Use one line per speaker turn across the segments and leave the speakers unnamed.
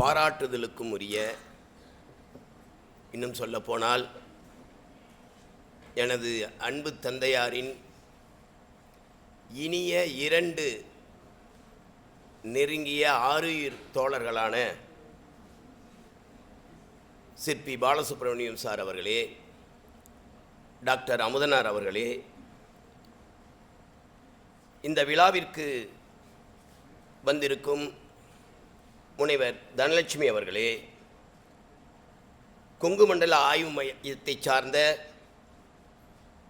பாராட்டுதலுக்கும் உரிய இன்னும் சொல்லப்போனால் எனது அன்பு தந்தையாரின் இனிய இரண்டு நெருங்கிய ஆறுயிர் தோழர்களான சிற்பி பாலசுப்ரமணியம் சார் அவர்களே டாக்டர் அமுதனார் அவர்களே இந்த விழாவிற்கு வந்திருக்கும் முனைவர் தனலட்சுமி அவர்களே கொங்கு மண்டல ஆய்வு மையத்தை சார்ந்த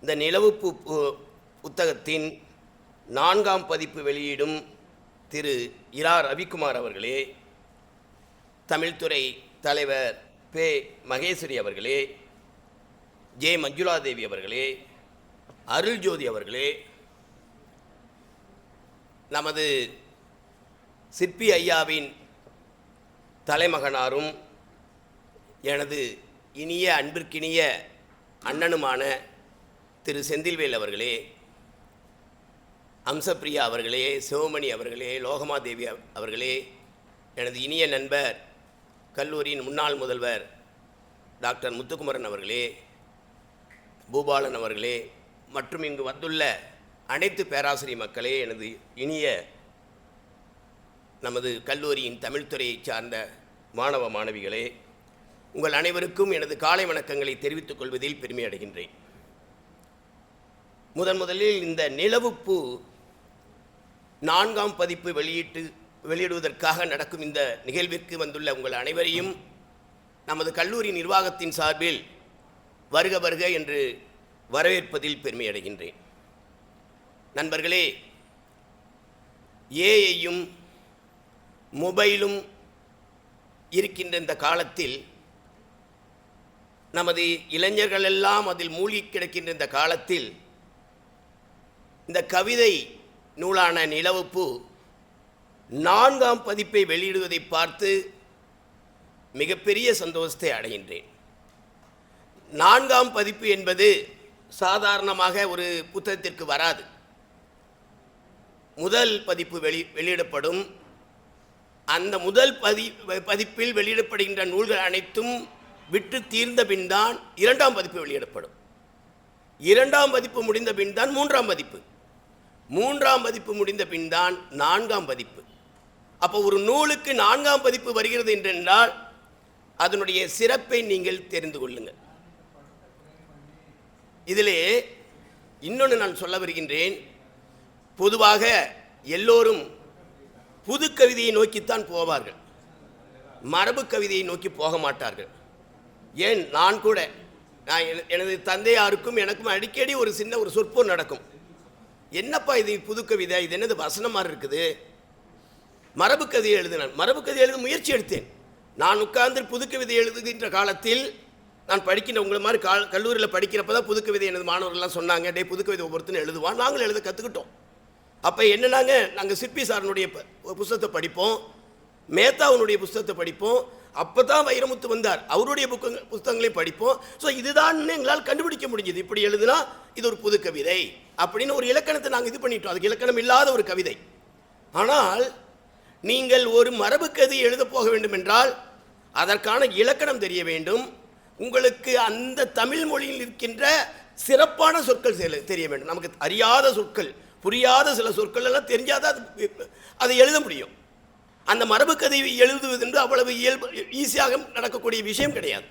இந்த நிலவுப்பு புத்தகத்தின் நான்காம் பதிப்பு வெளியிடும் திரு இரா ரவிக்குமார் அவர்களே தமிழ்துறை தலைவர் பே மகேஸ்வரி அவர்களே ஜே மஞ்சுளாதேவி அவர்களே அருள்ஜோதி அவர்களே நமது சிற்பி ஐயாவின் தலைமகனாரும் எனது இனிய அன்பிற்கினிய அண்ணனுமான திரு செந்தில்வேல் அவர்களே அம்சப்பிரியா அவர்களே சிவமணி அவர்களே லோகமாதேவி அவர்களே எனது இனிய நண்பர் கல்லூரியின் முன்னாள் முதல்வர் டாக்டர் முத்துக்குமரன் அவர்களே பூபாலன் அவர்களே மற்றும் இங்கு வந்துள்ள அனைத்து பேராசிரியர் மக்களே எனது இனிய நமது கல்லூரியின் தமிழ்துறையை சார்ந்த மாணவ மாணவிகளே உங்கள் அனைவருக்கும் எனது காலை வணக்கங்களை தெரிவித்துக் கொள்வதில் பெருமை அடைகின்றேன் முதன் முதலில் இந்த நிலவுப்பு நான்காம் பதிப்பு வெளியிட்டு வெளியிடுவதற்காக நடக்கும் இந்த நிகழ்விற்கு வந்துள்ள உங்கள் அனைவரையும் நமது கல்லூரி நிர்வாகத்தின் சார்பில் வருக வருக என்று வரவேற்பதில் பெருமையடைகின்றேன் நண்பர்களே ஏஐயும் மொபைலும் இருக்கின்ற இந்த காலத்தில் நமது இளைஞர்கள் எல்லாம் அதில் மூழ்கி கிடக்கின்ற இந்த காலத்தில் இந்த கவிதை நூலான நிலவுப்பு நான்காம் பதிப்பை வெளியிடுவதை பார்த்து மிகப்பெரிய சந்தோஷத்தை அடைகின்றேன் நான்காம் பதிப்பு என்பது சாதாரணமாக ஒரு புத்தகத்திற்கு வராது முதல் பதிப்பு வெளி வெளியிடப்படும் அந்த முதல் பதி பதிப்பில் வெளியிடப்படுகின்ற நூல்கள் அனைத்தும் விட்டு தீர்ந்த பின் தான் இரண்டாம் பதிப்பு வெளியிடப்படும் இரண்டாம் பதிப்பு முடிந்த பின் தான் மூன்றாம் பதிப்பு மூன்றாம் பதிப்பு முடிந்த பின் தான் நான்காம் பதிப்பு அப்போ ஒரு நூலுக்கு நான்காம் பதிப்பு வருகிறது என்றென்றால் அதனுடைய சிறப்பை நீங்கள் தெரிந்து கொள்ளுங்கள் இதிலே இன்னொன்று நான் சொல்ல வருகின்றேன் பொதுவாக எல்லோரும் புது கவிதையை நோக்கித்தான் போவார்கள் மரபு கவிதையை நோக்கி போக மாட்டார்கள் ஏன் நான் கூட நான் எனது தந்தையாருக்கும் எனக்கும் அடிக்கடி ஒரு சின்ன ஒரு சொற்போர் நடக்கும் என்னப்பா இது புது கவிதை இது என்னது வசனம் மாதிரி இருக்குது மரபு கதையை எழுதினான் மரபு கதையை எழுத முயற்சி எடுத்தேன் நான் உட்கார்ந்து புது கவிதை எழுதுகின்ற காலத்தில் நான் படிக்கின்ற உங்களை மாதிரி கா கல்லூரியில் படிக்கிறப்ப தான் புது கவிதை எனது மாணவர்கள்லாம் சொன்னாங்க டே புது கவிதை ஒவ்வொருத்தரும் எழுதுவான் நாங்கள் எழுத கற்றுக்கிட்டோம் அப்போ என்னென்னாங்க நாங்கள் சிற்பி சாரனுடைய புஸ்தகத்தை படிப்போம் மேத்தாவுனுடைய புஸ்தகத்தை படிப்போம் அப்போ தான் வைரமுத்து வந்தார் அவருடைய புக்கு புத்தகங்களையும் படிப்போம் ஸோ இதுதான்னு எங்களால் கண்டுபிடிக்க முடிஞ்சது இப்படி எழுதுனா இது ஒரு புது கவிதை அப்படின்னு ஒரு இலக்கணத்தை நாங்கள் இது பண்ணிட்டோம் அதுக்கு இலக்கணம் இல்லாத ஒரு கவிதை ஆனால் நீங்கள் ஒரு மரபு கதை எழுதப் போக வேண்டும் என்றால் அதற்கான இலக்கணம் தெரிய வேண்டும் உங்களுக்கு அந்த தமிழ் மொழியில் இருக்கின்ற சிறப்பான சொற்கள் தெரிய வேண்டும் நமக்கு அறியாத சொற்கள் புரியாத சில சொற்கள் எல்லாம் தெரிஞ்சால் அது அதை எழுத முடியும் அந்த மரபு கதையை எழுதுவது என்று அவ்வளவு இயல்பு ஈஸியாக நடக்கக்கூடிய விஷயம் கிடையாது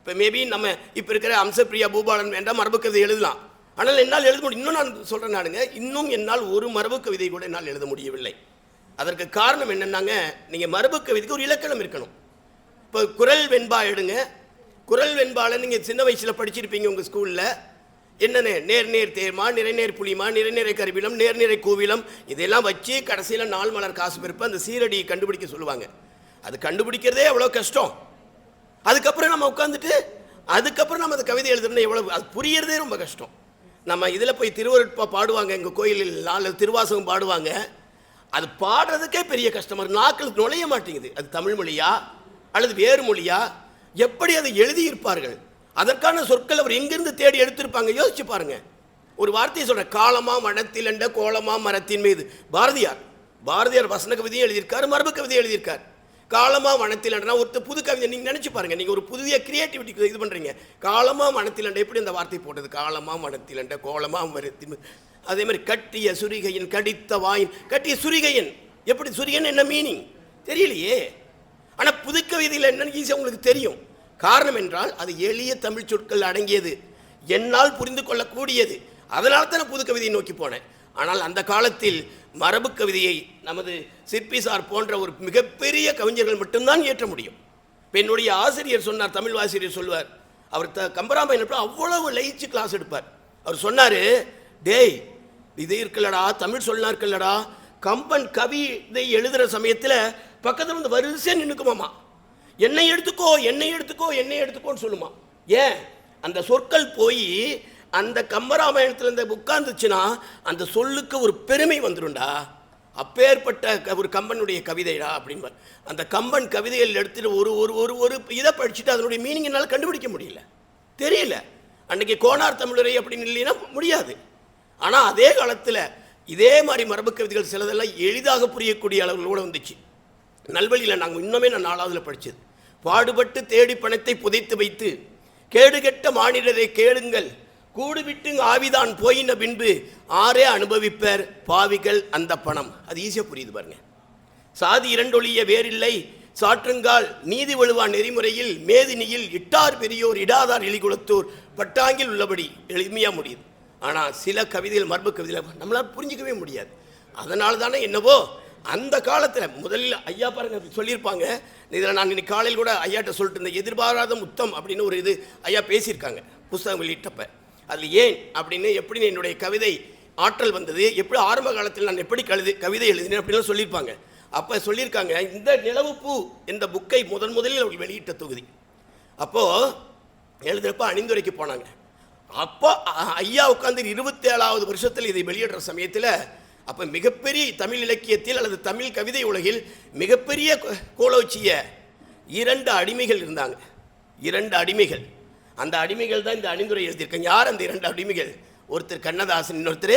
இப்போ மேபி நம்ம இப்போ இருக்கிற அம்சப்பிரியா பூபாலன் வேண்டாம் மரபு கதை எழுதலாம் ஆனால் என்னால் எழுத முடியும் இன்னும் நான் சொல்கிறேன் நானுங்க இன்னும் என்னால் ஒரு மரபு கவிதை கூட என்னால் எழுத முடியவில்லை அதற்கு காரணம் என்னென்னாங்க நீங்கள் மரபு கவிதைக்கு ஒரு இலக்கணம் இருக்கணும் இப்போ குரல் வெண்பா எடுங்க குரல் வெண்பாவில் நீங்கள் சின்ன வயசில் படிச்சிருப்பீங்க உங்கள் ஸ்கூலில் என்னென்ன நேர்நீர் தேர்மா நிறைநீர் புளிமா நிறைநேரை கருவிலம் நேர்நிறை கூவிலம் இதெல்லாம் வச்சு கடைசியில் நாள் மலர் காசு பிறப்பு அந்த சீரடியை கண்டுபிடிக்க சொல்லுவாங்க அது கண்டுபிடிக்கிறதே எவ்வளோ கஷ்டம் அதுக்கப்புறம் நம்ம உட்காந்துட்டு அதுக்கப்புறம் நம்ம அந்த கவிதை எழுதுறோம்னா எவ்வளோ அது புரியறதே ரொம்ப கஷ்டம் நம்ம இதில் போய் திருவருட்பா பாடுவாங்க எங்கள் கோயிலில் நாலு திருவாசகம் பாடுவாங்க அது பாடுறதுக்கே பெரிய கஷ்டமாக நாக்கள் நுழைய மாட்டேங்குது அது தமிழ் மொழியா அல்லது வேறு மொழியா எப்படி அதை எழுதியிருப்பார்கள் அதற்கான சொற்கள் அவர் எங்கிருந்து தேடி எடுத்திருப்பாங்க யோசிச்சு பாருங்க ஒரு வார்த்தையை சொல்ற காலமா மனத்திலண்ட கோலமா மரத்தின் மீது பாரதியார் பாரதியார் வசன கவிதையும் எழுதியிருக்காரு மரபு கவிதையும் எழுதியிருக்காரு காலமா மனத்திலண்டா ஒருத்தர் புது கவிதை நீங்கள் நினச்சி பாருங்க நீங்கள் ஒரு புதிய கிரியேட்டிவிட்டி இது பண்ணுறீங்க காலமா மனத்திலண்ட எப்படி அந்த வார்த்தை போட்டது காலமா மனத்திலண்ட கோலமா மரத்தின் அதே மாதிரி கட்டிய சுரிகையின் கடித்த வாயின் கட்டிய சுரிகையின் எப்படி சுரிகன் என்ன மீனிங் தெரியலையே ஆனால் புதுக்கவிதையில் என்னன்னு ஈஸியாக உங்களுக்கு தெரியும் காரணம் என்றால் அது எளிய தமிழ் சொற்கள் அடங்கியது என்னால் புரிந்து கொள்ளக்கூடியது அதனால் தான் நான் புது கவிதையை நோக்கி போனேன் ஆனால் அந்த காலத்தில் மரபு கவிதையை நமது சிற்பி சார் போன்ற ஒரு மிகப்பெரிய கவிஞர்கள் மட்டும்தான் ஏற்ற முடியும் என்னுடைய ஆசிரியர் சொன்னார் தமிழ் ஆசிரியர் சொல்வார் அவர் த கம்பராமாயணம் அவ்வளவு லயிச்சு கிளாஸ் எடுப்பார் அவர் சொன்னார் டேய் இது இருக்கலடா தமிழ் சொல்லா கம்பன் கவிதை எழுதுகிற சமயத்தில் பக்கத்தில் வந்து வரிசையாக நின்றுக்குமாமா என்னை எடுத்துக்கோ என்னை எடுத்துக்கோ என்னை எடுத்துக்கோன்னு சொல்லுமா ஏன் அந்த சொற்கள் போய் அந்த கம்பராமாயணத்தில் இந்த உட்கார்ந்துச்சுன்னா அந்த சொல்லுக்கு ஒரு பெருமை வந்துடும்டா அப்பேற்பட்ட ஒரு கம்பனுடைய கவிதைடா அப்படின்பார் அந்த கம்பன் கவிதைகள் எடுத்துகிட்டு ஒரு ஒரு ஒரு ஒரு இதை படிச்சுட்டு அதனுடைய மீனிங் என்னால் கண்டுபிடிக்க முடியல தெரியல அன்றைக்கி கோனார் தமிழரை அப்படின்னு இல்லைன்னா முடியாது ஆனால் அதே காலத்தில் இதே மாதிரி மரபு கவிதைகள் சிலதெல்லாம் எளிதாக புரியக்கூடிய அளவில் கூட வந்துச்சு நல்வழியில் நாங்கள் இன்னுமே நான் நாலாவதில் படித்தது பாடுபட்டு தேடி பணத்தை புதைத்து வைத்து கேடுகெட்ட மானிடரை கேளுங்கள் கூடுவிட்டு ஆவிதான் போயின பின்பு ஆரே அனுபவிப்பர் பாவிகள் அந்த பணம் அது ஈஸியாக புரியுது பாருங்க சாதி இரண்டொழிய வேறில்லை சாற்றுங்கால் நீதி வலுவா நெறிமுறையில் மேதினியில் இட்டார் பெரியோர் இடாதார் எலிகுலத்தோர் பட்டாங்கில் உள்ளபடி எளிமையாக முடியுது ஆனால் சில கவிதைகள் மரபு கவிதையில் நம்மளால் புரிஞ்சிக்கவே முடியாது அதனால தானே என்னவோ அந்த காலத்தில் முதலில் ஐயா பாருங்க சொல்லியிருப்பாங்க இதில் நான் இன்னைக்கு காலையில் கூட ஐயாட்ட சொல்லிட்டு இருந்தேன் எதிர்பாராத முத்தம் அப்படின்னு ஒரு இது ஐயா பேசியிருக்காங்க புஸ்தகம் வெளியிட்டப்ப அதில் ஏன் அப்படின்னு எப்படி என்னுடைய கவிதை ஆற்றல் வந்தது எப்படி ஆரம்ப காலத்தில் நான் எப்படி கழுது கவிதை எழுதினேன் அப்படின்லாம் சொல்லியிருப்பாங்க அப்போ சொல்லியிருக்காங்க இந்த நிலவுப்பூ இந்த புக்கை முதன் முதலில் அவர்கள் வெளியிட்ட தொகுதி அப்போது எழுதுகிறப்ப அணிந்துரைக்கு போனாங்க அப்போ ஐயா உட்காந்து இருபத்தேழாவது வருஷத்தில் இதை வெளியிடுற சமயத்தில் அப்போ மிகப்பெரிய தமிழ் இலக்கியத்தில் அல்லது தமிழ் கவிதை உலகில் மிகப்பெரிய கோலோச்சிய இரண்டு அடிமைகள் இருந்தாங்க இரண்டு அடிமைகள் அந்த அடிமைகள் தான் இந்த அணிந்துரை எழுதியிருக்காங்க யார் அந்த இரண்டு அடிமைகள் ஒருத்தர் கண்ணதாசன் இன்னொருத்தர்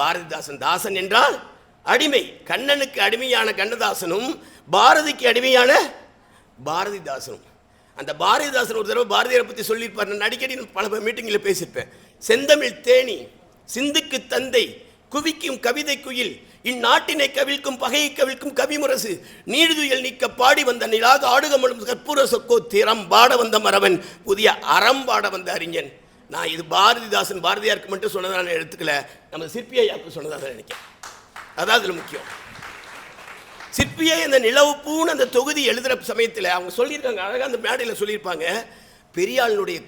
பாரதிதாசன் தாசன் என்றால் அடிமை கண்ணனுக்கு அடிமையான கண்ணதாசனும் பாரதிக்கு அடிமையான பாரதிதாசனும் அந்த பாரதிதாசன் ஒரு தடவை பாரதியரை பற்றி சொல்லியிருப்பார் நான் அடிக்கடி பல மீட்டிங்கில் பேசியிருப்பேன் செந்தமிழ் தேனி சிந்துக்கு தந்தை குவிக்கும் கவிதை குயில் இந்நாட்டினை கவிழ்க்கும் பகையை கவிழ்க்கும் கவிமுரசு நீடுதுயல் நீக்க பாடி வந்த நிலாத ஆடுகமலும் கற்பூர சொக்கோ திறம் பாட வந்த மரவன் புதிய அறம் பாட வந்த அறிஞன் நான் இது பாரதிதாசன் பாரதியாருக்கு மட்டும் சொன்னதாக நான் எடுத்துக்கல நம்ம சிற்பியாக்கு சொன்னதாக நினைக்கிறேன் அதான் அதில் முக்கியம் சிற்பியை அந்த நிலவு பூன்னு அந்த தொகுதி எழுதுகிற சமயத்தில் அவங்க சொல்லியிருக்காங்க அழகாக அந்த மேடையில் சொல்லியிருப்பாங்க பெரியாளுடைய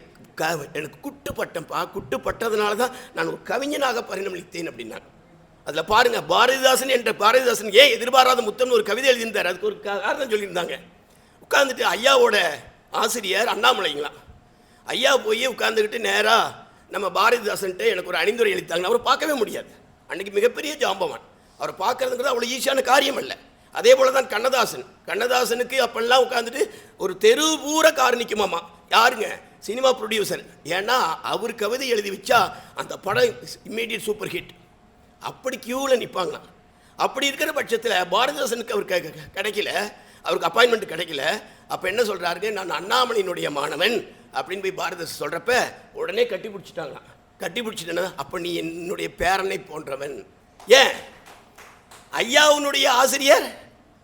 க எனக்கு குட்டுப்பட்டம்ப்பா குட்டுப்பட்டதுனால தான் நான் ஒரு கவிஞனாக பரிணமித்தேன் அப்படின்னாங்க அதில் பாருங்கள் பாரதிதாசன் என்ற பாரதிதாசன் ஏன் எதிர்பாராத முத்தம்னு ஒரு கவிதை எழுதியிருந்தார் அதுக்கு ஒரு காரணம் சொல்லியிருந்தாங்க உட்காந்துட்டு ஐயாவோட ஆசிரியர் அண்ணாமலைங்களாம் ஐயா போய் உட்காந்துக்கிட்டு நேராக நம்ம பாரதிதாசன்ட்டு எனக்கு ஒரு அணிந்துரை எழுத்தாங்க அவரை பார்க்கவே முடியாது அன்றைக்கி மிகப்பெரிய ஜாம்பவான் அவரை பார்க்குறதுங்கிறது அவ்வளோ ஈஸியான காரியம் இல்லை அதே போல் தான் கண்ணதாசன் கண்ணதாசனுக்கு அப்பெல்லாம் உட்காந்துட்டு ஒரு தெரு பூரா கார் யாருங்க சினிமா ப்ரொடியூசர் ஏன்னா அவர் கவிதை எழுதி வச்சா அந்த படம் இம்மீடியட் சூப்பர் ஹிட் அப்படி கியூவில் நிற்பாங்களாம் அப்படி இருக்கிற பட்சத்தில் பாரதிதாசனுக்கு அவர் கிடைக்கல அவருக்கு அப்பாயின்மெண்ட் கிடைக்கல அப்போ என்ன சொல்கிறாரு நான் அண்ணாமலையினுடைய மாணவன் அப்படின்னு போய் பாரதிதாசன் சொல்கிறப்ப உடனே கட்டி பிடிச்சிட்டாங்களாம் கட்டி பிடிச்சிட்டேன்னா அப்போ நீ என்னுடைய பேரனை போன்றவன் ஏன் ஐயாவுனுடைய ஆசிரியர்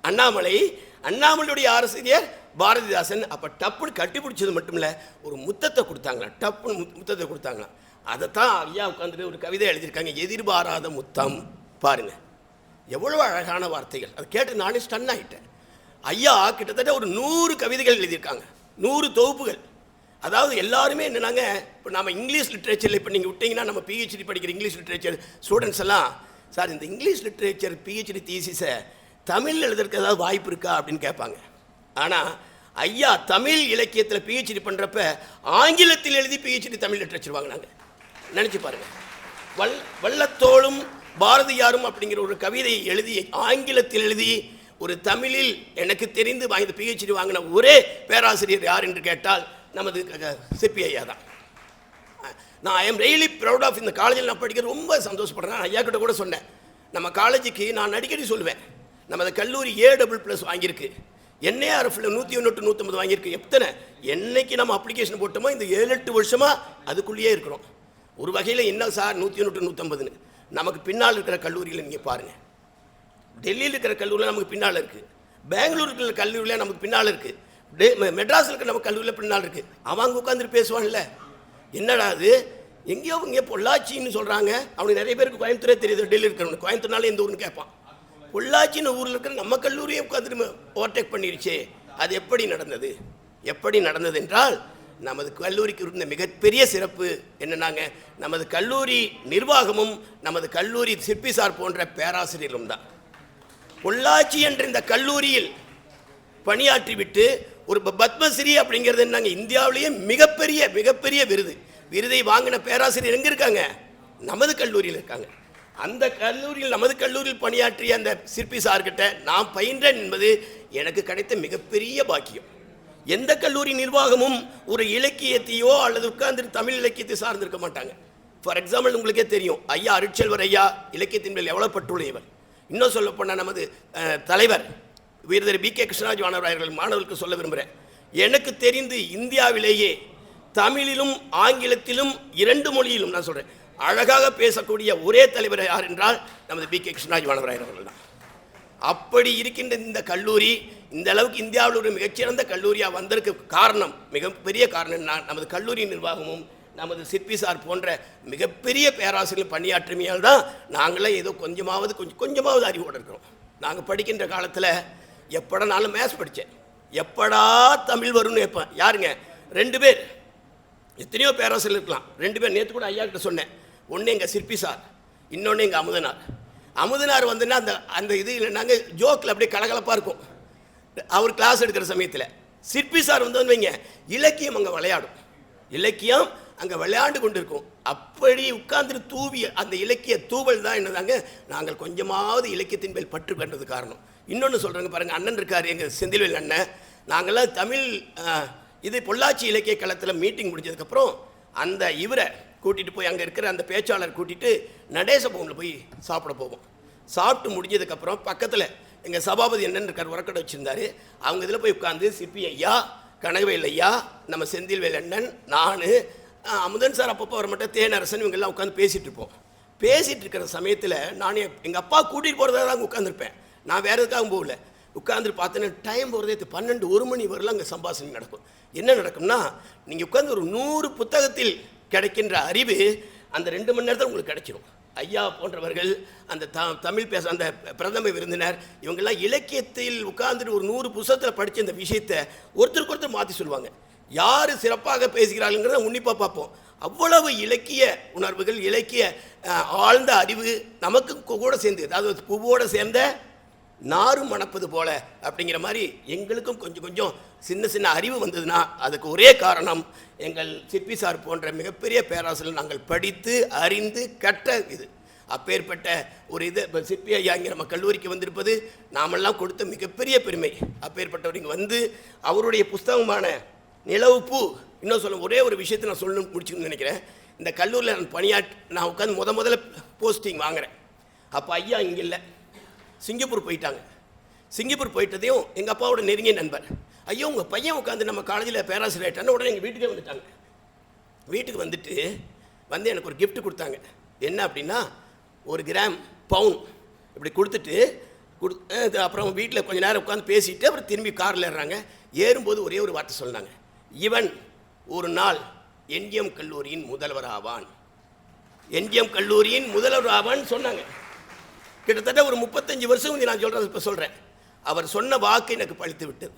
அண்ணாமலை அண்ணாமலையுடைய ஆசிரியர் பாரதிதாசன் அப்போ டப்புன்னு கட்டி பிடிச்சது மட்டும் இல்லை ஒரு முத்தத்தை கொடுத்தாங்களாம் டப்புன்னு முத்தத்தை கொடுத்தாங்களாம் அதைத்தான் ஐயா உட்காந்துட்டு ஒரு கவிதை எழுதியிருக்காங்க எதிர்பாராத முத்தம் பாருங்கள் எவ்வளோ அழகான வார்த்தைகள் அதை கேட்டு நானே ஸ்டன் ஆகிட்டேன் ஐயா கிட்டத்தட்ட ஒரு நூறு கவிதைகள் எழுதியிருக்காங்க நூறு தொகுப்புகள் அதாவது எல்லாருமே என்னென்னாங்க இப்போ நம்ம இங்கிலீஷ் லிட்ரேச்சரில் இப்போ நீங்கள் விட்டிங்கன்னா நம்ம பிஹெச்டி படிக்கிற இங்கிலீஷ் லிட்ரேச்சர் ஸ்டூடெண்ட்ஸ் எல்லாம் சார் இந்த இங்கிலீஷ் லிட்ரேச்சர் பிஹெச்டி தீசிஸை தமிழ் எழுதுறதுக்கு ஏதாவது வாய்ப்பு இருக்கா அப்படின்னு கேட்பாங்க ஆனால் ஐயா தமிழ் இலக்கியத்தில் பிஹெச்டி பண்ணுறப்ப ஆங்கிலத்தில் எழுதி பிஹெச்டி தமிழ் லிட்ரேச்சர் வாங்கினாங்க நினச்சி பாருங்கள் வல் வள்ளத்தோளும் பாரதியாரும் அப்படிங்கிற ஒரு கவிதையை எழுதி ஆங்கிலத்தில் எழுதி ஒரு தமிழில் எனக்கு தெரிந்து வாங்கி பிஹெச்டி வாங்கின ஒரே பேராசிரியர் யார் என்று கேட்டால் நமது சிபிஐயா தான் நான் I am really proud of இந்த காலேஜில் நான் படிக்கிற ரொம்ப சந்தோஷப்படுறேன் நான் ஐயா கிட்ட கூட சொன்னேன் நம்ம காலேஜுக்கு நான் அடிக்கடி சொல்லுவேன் நமது கல்லூரி ஏ டபுள் ப்ளஸ் வாங்கியிருக்கு என்ஏஆர்எஃப்பில் நூற்றி ஒன்று நூற்றம்பது வாங்கியிருக்கு எத்தனை என்னைக்கு நம்ம அப்ளிகேஷன் போட்டோமோ இந்த ஏழு எட்டு வருஷமாக அதுக்குள்ளேயே இருக்கிறோம் ஒரு வகையில் என்ன சார் நூற்றி நூற்று நூற்றம்பதுன்னு நமக்கு பின்னால் இருக்கிற கல்லூரியில் நீங்கள் பாருங்கள் டெல்லியில் இருக்கிற கல்லூரியில் நமக்கு பின்னால் இருக்குது பெங்களூர் இருக்கிற கல்லூரியில் நமக்கு பின்னால் இருக்குது டே மெட்ராஸில் இருக்கிற நம்ம கல்லூரியில் பின்னால் இருக்குது அவங்க உட்காந்துட்டு பேசுவான்ல என்னடா அது எங்கேயோ இங்கே பொள்ளாச்சின்னு சொல்கிறாங்க அவனுக்கு நிறைய பேருக்கு கோயம்புத்தூரே தெரியுது டெல்லி இருக்கிறவனுக்கு கோயம்புத்தூர்னால எந்த ஊர்னு கேட்பான் பொள்ளாச்சின்னு ஊரில் இருக்கிற நம்ம கல்லூரியை உட்காந்துட்டு ஓவர்டேக் பண்ணிடுச்சே அது எப்படி நடந்தது எப்படி நடந்தது என்றால் நமது கல்லூரிக்கு இருந்த மிகப்பெரிய சிறப்பு என்னன்னாங்க நமது கல்லூரி நிர்வாகமும் நமது கல்லூரி சிற்பிசார் போன்ற பேராசிரியரும் தான் பொள்ளாச்சி என்ற இந்த கல்லூரியில் பணியாற்றிவிட்டு ஒரு பத்மஸ்ரீ அப்படிங்கிறது என்னங்க இந்தியாவிலேயே மிகப்பெரிய மிகப்பெரிய விருது விருதை வாங்கின பேராசிரியர் எங்கே இருக்காங்க நமது கல்லூரியில் இருக்காங்க அந்த கல்லூரியில் நமது கல்லூரியில் பணியாற்றிய அந்த சிற்பி சார்கிட்ட நான் பயின்றேன் என்பது எனக்கு கிடைத்த மிகப்பெரிய பாக்கியம் எந்த கல்லூரி நிர்வாகமும் ஒரு இலக்கியத்தையோ அல்லது உட்கார்ந்து தமிழ் இலக்கியத்தை சார்ந்திருக்க மாட்டாங்க ஃபார் எக்ஸாம்பிள் உங்களுக்கே தெரியும் ஐயா அருட்செல்வர் ஐயா இலக்கியத்தின் மேல் எவ்வளோ பட்டுள்ளையவர் இன்னும் சொல்ல போனால் நமது தலைவர் வீரதர் பி கே கிருஷ்ணராஜ் மாணவராயர்கள் மாணவர்களுக்கு சொல்ல விரும்புகிறேன் எனக்கு தெரிந்து இந்தியாவிலேயே தமிழிலும் ஆங்கிலத்திலும் இரண்டு மொழியிலும் நான் சொல்கிறேன் அழகாக பேசக்கூடிய ஒரே தலைவர் யார் என்றால் நமது பி கே கிருஷ்ணராஜ் மாணவராயர்கள் தான் அப்படி இருக்கின்ற இந்த கல்லூரி இந்த அளவுக்கு இந்தியாவில் ஒரு மிகச்சிறந்த கல்லூரியாக வந்ததற்கு காரணம் மிகப்பெரிய காரணம் நான் நமது கல்லூரி நிர்வாகமும் நமது சிற்பி சார் போன்ற மிகப்பெரிய பேராசிரியர்கள் பணியாற்றுமையால் தான் நாங்களே ஏதோ கொஞ்சமாவது கொஞ்சம் கொஞ்சமாவது அறிவோடு இருக்கிறோம் நாங்கள் படிக்கின்ற காலத்தில் எப்படா நானும் மேத்ஸ் படித்தேன் எப்படா தமிழ் வரும்னு வைப்பேன் யாருங்க ரெண்டு பேர் எத்தனையோ பேராசிரியர் இருக்கலாம் ரெண்டு பேர் நேற்று கூட ஐயா கிட்ட சொன்னேன் ஒன்று எங்கள் சிற்பி சார் இன்னொன்று எங்கள் அமுதனார் அமுதனார் வந்துன்னா அந்த அந்த இது இல்லைனாங்க ஜோக்கில் அப்படியே கலகலப்பாக இருக்கும் அவர் கிளாஸ் எடுக்கிற சமயத்தில் சிற்பி சார் வந்து வைங்க இலக்கியம் அங்கே விளையாடும் இலக்கியம் அங்கே விளையாண்டு கொண்டு இருக்கும் அப்படி உட்கார்ந்துட்டு தூவி அந்த இலக்கிய தூவல் தான் என்னதாங்க நாங்கள் கொஞ்சமாவது இலக்கியத்தின் மேல் பற்று கண்டது காரணம் இன்னொன்று சொல்கிறாங்க பாருங்கள் அண்ணன் இருக்கார் எங்கள் செந்தில்வேல் அண்ணன் நாங்கள்லாம் தமிழ் இது பொள்ளாச்சி இலக்கிய களத்தில் மீட்டிங் முடிஞ்சதுக்கப்புறம் அந்த இவரை கூட்டிகிட்டு போய் அங்கே இருக்கிற அந்த பேச்சாளர் கூட்டிகிட்டு நடேச பவனில் போய் சாப்பிட போவோம் சாப்பிட்டு முடிஞ்சதுக்கப்புறம் பக்கத்தில் எங்கள் சபாபதி என்னென்னு இருக்கார் உரக்கடை வச்சுருந்தார் அவங்க இதில் போய் உட்காந்து சிப்பி ஐயா கனகவேல் ஐயா நம்ம செந்தில் அண்ணன் நான் அமுதன் சார் அப்பப்போ வர மாட்டேன் தேனரசன் இவங்கெல்லாம் உட்காந்து பேசிகிட்டு இருப்போம் பேசிகிட்டு இருக்கிற சமயத்தில் நான் எங்கள் அப்பா கூட்டிகிட்டு போகிறதா தான் உட்காந்துருப்பேன் நான் வேறு எதுக்காகவும் போகல உட்காந்து பார்த்தேன்னா டைம் போகிறதே பன்னெண்டு ஒரு மணி வரலாம் அங்கே சம்பாஷணை நடக்கும் என்ன நடக்கும்னா நீங்கள் உட்காந்து ஒரு நூறு புத்தகத்தில் கிடைக்கின்ற அறிவு அந்த ரெண்டு மணி நேரத்தில் உங்களுக்கு கிடைச்சிடும் ஐயா போன்றவர்கள் அந்த த தமிழ் பேச அந்த பிரதம விருந்தினர் இவங்கெல்லாம் இலக்கியத்தில் உட்கார்ந்துட்டு ஒரு நூறு புஸ்தகத்தில் படித்த இந்த விஷயத்தை ஒருத்தருக்கு ஒருத்தர் மாற்றி சொல்லுவாங்க யார் சிறப்பாக பேசுகிறாங்கிறத உன்னிப்பாக பார்ப்போம் அவ்வளவு இலக்கிய உணர்வுகள் இலக்கிய ஆழ்ந்த அறிவு நமக்கு கூட சேர்ந்து அதாவது பூவோடு சேர்ந்த நாரும் மணப்பது போல அப்படிங்கிற மாதிரி எங்களுக்கும் கொஞ்சம் கொஞ்சம் சின்ன சின்ன அறிவு வந்ததுன்னா அதுக்கு ஒரே காரணம் எங்கள் சிற்பி சார் போன்ற மிகப்பெரிய பேராசிரியர் நாங்கள் படித்து அறிந்து கட்ட இது அப்பேற்பட்ட ஒரு இது இப்போ சிற்பி ஐயா இங்கே நம்ம கல்லூரிக்கு வந்திருப்பது நாமெல்லாம் கொடுத்த மிகப்பெரிய பெருமை அப்பேற்பட்டவர் இங்கே வந்து அவருடைய புஸ்தகமான நிலவுப்பூ இன்னும் சொல்ல ஒரே ஒரு விஷயத்தை நான் சொல்லணும்னு முடிச்சுன்னு நினைக்கிறேன் இந்த கல்லூரியில் நான் பணியாட் நான் உட்காந்து முத முதல்ல போஸ்டிங் வாங்குகிறேன் அப்போ ஐயா இங்கே இல்லை சிங்கப்பூர் போயிட்டாங்க சிங்கப்பூர் போயிட்டதையும் எங்கள் அப்பாவோட நெருங்கிய நண்பர் ஐயோ உங்கள் பையன் உட்காந்து நம்ம காலேஜில் பேராசிரியர்ட்டான உடனே எங்கள் வீட்டுக்கே வந்துட்டாங்க வீட்டுக்கு வந்துட்டு வந்து எனக்கு ஒரு கிஃப்ட் கொடுத்தாங்க என்ன அப்படின்னா ஒரு கிராம் பவுன் இப்படி கொடுத்துட்டு கொடு அப்புறம் வீட்டில் கொஞ்சம் நேரம் உட்காந்து பேசிட்டு அப்புறம் திரும்பி காரில் ஏறுறாங்க ஏறும்போது ஒரே ஒரு வார்த்தை சொன்னாங்க இவன் ஒரு நாள் என்ஜிஎம் கல்லூரியின் முதல்வர் ஆவான் என்ஜிஎம் கல்லூரியின் முதல்வர் ஆவான் சொன்னாங்க கிட்டத்தட்ட ஒரு முப்பத்தஞ்சு வருஷம் வந்து நான் சொல்கிறது இப்போ சொல்கிறேன் அவர் சொன்ன வாக்கு எனக்கு பழித்து விட்டது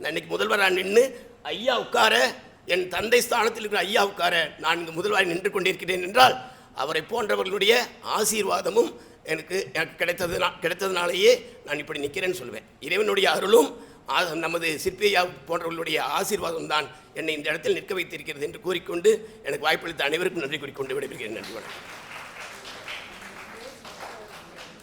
நான் இன்றைக்கி முதல்வராக நின்று ஐயா உட்கார என் தந்தை ஸ்தானத்தில் இருக்கிற ஐயா உட்கார நான் இங்கே முதல்வராக நின்று கொண்டிருக்கிறேன் என்றால் அவரை போன்றவர்களுடைய ஆசீர்வாதமும் எனக்கு எனக்கு கிடைத்ததுனா கிடைத்ததுனாலேயே நான் இப்படி நிற்கிறேன்னு சொல்வேன் இறைவனுடைய அருளும் நமது சிற்பியா போன்றவர்களுடைய ஆசீர்வாதம் தான் என்னை இந்த இடத்தில் நிற்க வைத்திருக்கிறது என்று கூறிக்கொண்டு எனக்கு வாய்ப்பளித்த அனைவருக்கும் நன்றி கூறிக்கொண்டு விடைபெறுகிறேன் நன்றி வணக்கம்